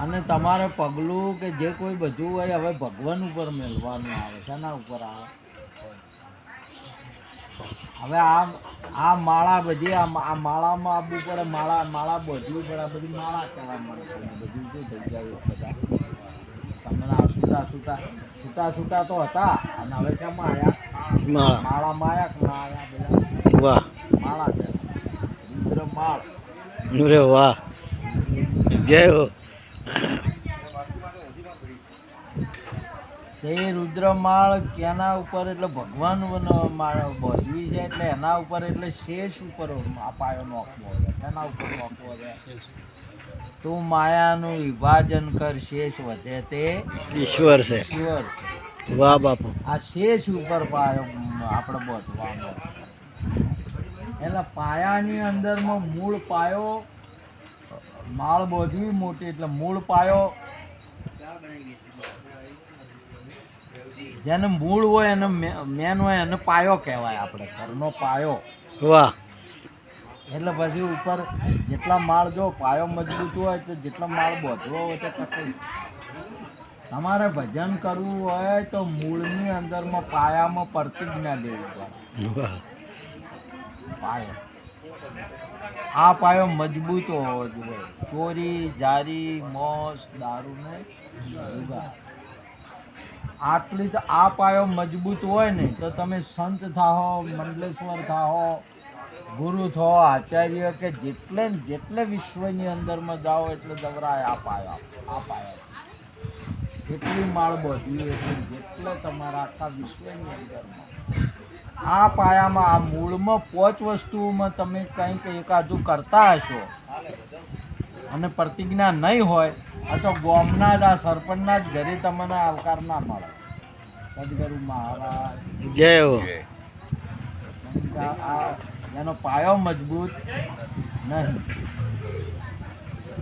અને તમારે પગલું કે જે કોઈ બધું હોય હવે ભગવાન ઉપર મેળવાનું આવે શેના ઉપર આવે? હવે આ આ માળા બધી આ માળામાં આવવું પડે માળા માળા બધવી પડે આ બધી માળા કરવા મળે બધું જે જગ્યાએ બધા. તમને આ છૂટા છૂટા છૂટા છૂટા તો હતા અને હવે શેમાં આવ્યા માળા. માળામાં આવ્યા કે ના આવ્યા બધા? વાહ. માળા છે. રુદ્ર માળ. રે વાહ. જય હો. તે રુદ્રમાળ કેના ઉપર? એટલે ભગવાન વન- માળ બોધવી છે એટલે એના ઉપર એટલે શેષ ઉપર પાયો નોખવો છે એના ઉપર નોખવો છે. તું માયાનું વિભાજન કર શેષ વધે તે ઈશ્વર છે. ઈશ્વર છે. વાહ બાપુ. આ શેષ ઉપર પાયો આપણે બધવાનો એટલે પાયાની અંદરમાં મૂળ પાયો માળ બોધવી મોટી એટલે મૂળ પાયો. જેને મૂળ હોય એને મેન હોય એને પાયો કહેવાય આપણે ઘરનો પાયો. વાહ. એટલે પછી ઉપર જેટલા માળ જો પાયો મજબૂત હોય તો જેટલા માળ બોધવો હોય તો તમારે ભજન કરવું હોય તો મૂળની અંદરમાં પાયામાં પ્રતિજ્ઞા લેવી પડે. પાયો. આ પાયો મજબૂત હોવો જોઈએ. ચોરી, જારી, મોસ, દારૂને જુગાર. આટલી તો આ પાયો મજબૂત હોય ને, તો તમે સંત થાઓ મંડલેશ્વર થાઓ ગુરુ થો, આચાર્ય કે જેટલે જેટલે વિશ્વની અંદરમાં જાઓ એટલે દવરાય આ પાયો આ પાયો. જેટલી માળ બોધવી એટલી જેટલે તમારા આખા વિશ્વની અંદરમાં. આ પાયામાં આ મૂળમાં પોચ વસ્તુઓમાં તમે કંઈક એકાદું કરતા હશો. અને પ્રતિજ્ઞા નહીં હોય આ તો ગોમના જ આ સરપંચના જ ઘરે તમને આવકાર ના મળે. સદગુરુ મહારાજ. જય આ- એનો પાયો મજબૂત નહીં.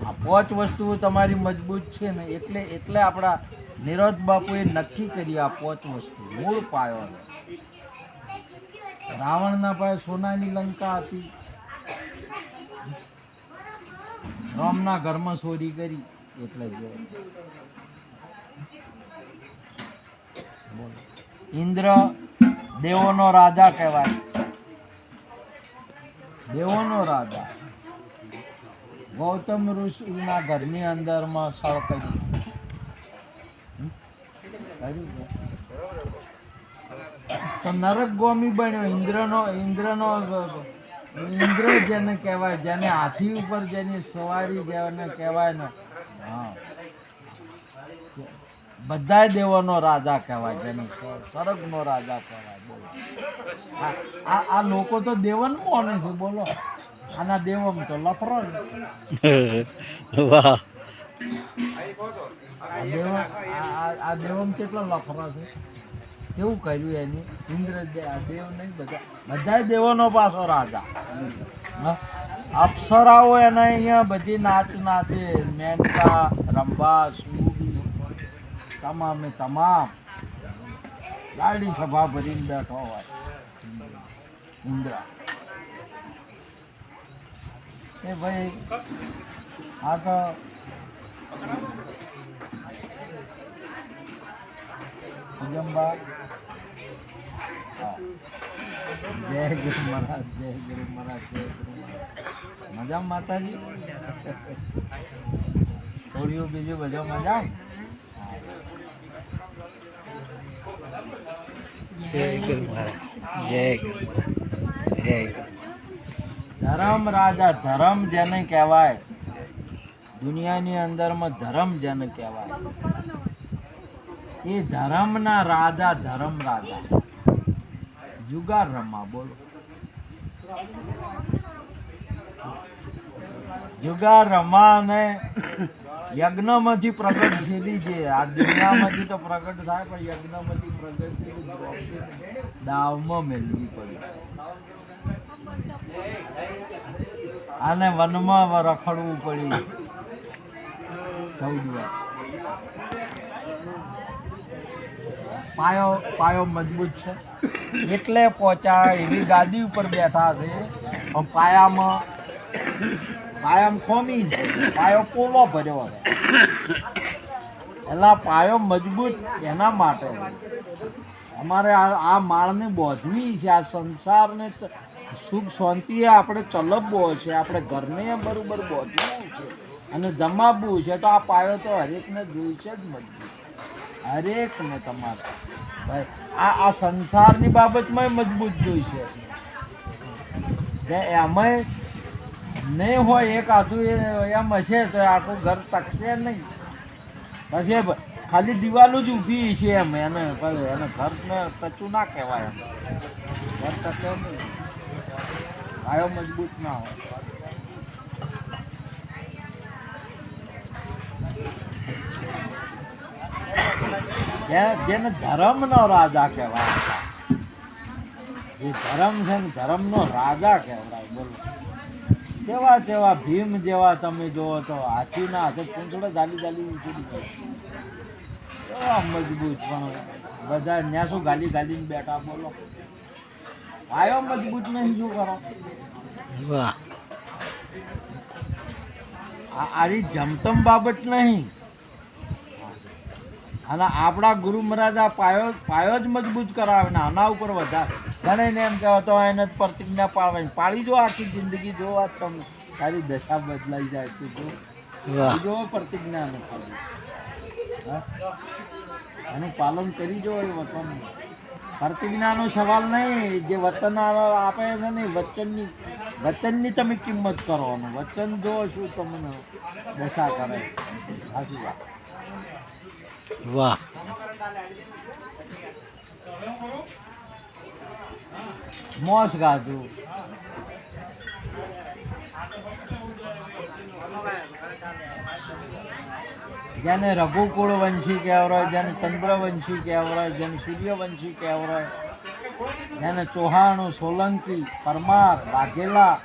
આ પોચ વસ્તુઓ તમારી મજબૂત છે ને એટલે એટલે આપણા નિરોધ બાપુએ નક્કી કરી આ પોચ વસ્તુ મૂળ પાયો. રાવણના પાસે સોનાની લંકા હતી. રામના ઘરમાં ચોરી કરી. એટલે. ઇન્દ્ર દેવોનો રાજા કહેવાય. દેવોનો રાજા. ગૌતમ ઋષિના ઘરની અંદરમાં સળ છે? તો નરક ગોમી બન્યો ઇન્દ્રનો ઇન્દ્રનો ઇન્દ્ર જેને કહેવાય જેને હાથી ઉપર જેની સવારી જેને કહેવાય ને હા. બધા દેવોનો રાજા કહેવાય જેને સરગનો રાજા કહેવાય બોલો. આ- લોકો તો દેવન મોને છે બોલો. આના દેવમ તો લફરો. વાહ. આ દેવમ કેટલો લફરો છે? કેવું કર્યું એની? ઇન્દ્ર આ દેવ નહીં, બધા બધા દેવોનો પાછો રાજા. અપ્સરાઓ એને અહીંયા બધી નાચ નાચે, મેનકા, રંભા, સૂરી, તમામે તમામ. લાડી સભા ભરીને બેઠો હોય. ઇન્દ્ર. એ ભાઈ, આ તો જંબા જય ગુરુ મહારાજ જય ગુરુ મહારાજ જય ગુરુ મહારાજ મજા માતાજી થોડીઓ બીજું બધો મજા જય ગુરુ મહારાજ જય ગુરુ જય ગુરુ ધર્મ રાજા ધર્મ જેને કહેવાય દુનિયાની અંદરમાં ધર્મ જેને કહેવાય એ ધર્મના રાજા, ધર્મ રાજા. જુગાર રમા બોલો. જુગાર રમા અને યજ્ઞમાંથી પ્રગટ થયેલી છે આ દુનિયામાંથી તો પ્રગટ થાય, પણ યજ્ઞમાંથી પ્રગટ દાવમાં મેળવી પડી. આને વનમાં રખડવું પડ્યું. ચૌદ વાર. પાયો પાયો મજબૂત છે. એટલે પહોંચ્યા એવી ગાદી ઉપર બેઠા છે. પાયામાં પાયામાં ખોમી પાયો પોલો ભર્યો છે. એટલે પાયો મજબૂત એના માટે અમારે આ માળને બોધવી છે, આ સંસારને સુખ શાંતિએ આપણે ચલબવો છે, આપણે ઘરને બરોબર બોધવું છે. અને જમાવવું છે, તો આ પાયો તો હરેકને જોઈશે જ મજબૂત. હરેકને તમારે. ભાઈ, આ આ સંસારની બાબતમાં મજબૂત જોઈશે. એમાંય નહીં હોય એક એ એમ હશે તો આખું ઘર તકશે નહીં. પછી ખાલી દિવાલો જ ઊભી છે એમ. એને એને એને ઘરને ટચું ના કહેવાય એમ. ઘર તકે નહીં. પાયો મજબૂત ના હોય. જેને ધર્મનો રાજા કહેવાય. જે ધર્મ છે ને ધર્મનો રાજા કહેવાય બોલો. જેવા જેવા ભીમ જેવા તમે જોવો તો હાથીના હાથે પૂંછડો ગાલી ગાલી ઉછળી ગયો. એવા મજબૂત પણ બધા ત્યાં શું ગાલી ગાલીને બેઠા બોલો. આયો મજબૂત નહીં શું કરો? વાહ. આ આરી જમતમ બાબત નહીં. અને આપણા ગુરુ મહારાજ આ પાયો પાયો જ મજબૂત કરાવે ને આના ઉપર વધારે. ઘણે એમ કહેવાય તો એને જ પ્રતિજ્ઞા પાડવાની પાડી જો આખી જિંદગી જો આ તમે તારી દશા બદલાઈ જાય છે જો. જો પ્રતિજ્ઞાનું પાલન પાડી એનું પાલન કરી જો એ વચન પ્રતિજ્ઞાનો સવાલ નહીં જે વચન આપે છે ને વચનની વચનની તમે કિંમત કરો વચન જો શું તમને દશા કરે સાચી વાત. વાહ. મોસ ગાજુ. જેને રઘુકુળ વંશી કહેવાય જેને ચંદ્રવંશી કહેવાય જેને સૂર્યવંશી કહેવાય જેને ચૌહાણ સોલંકી, પરમાર, વાઘેલા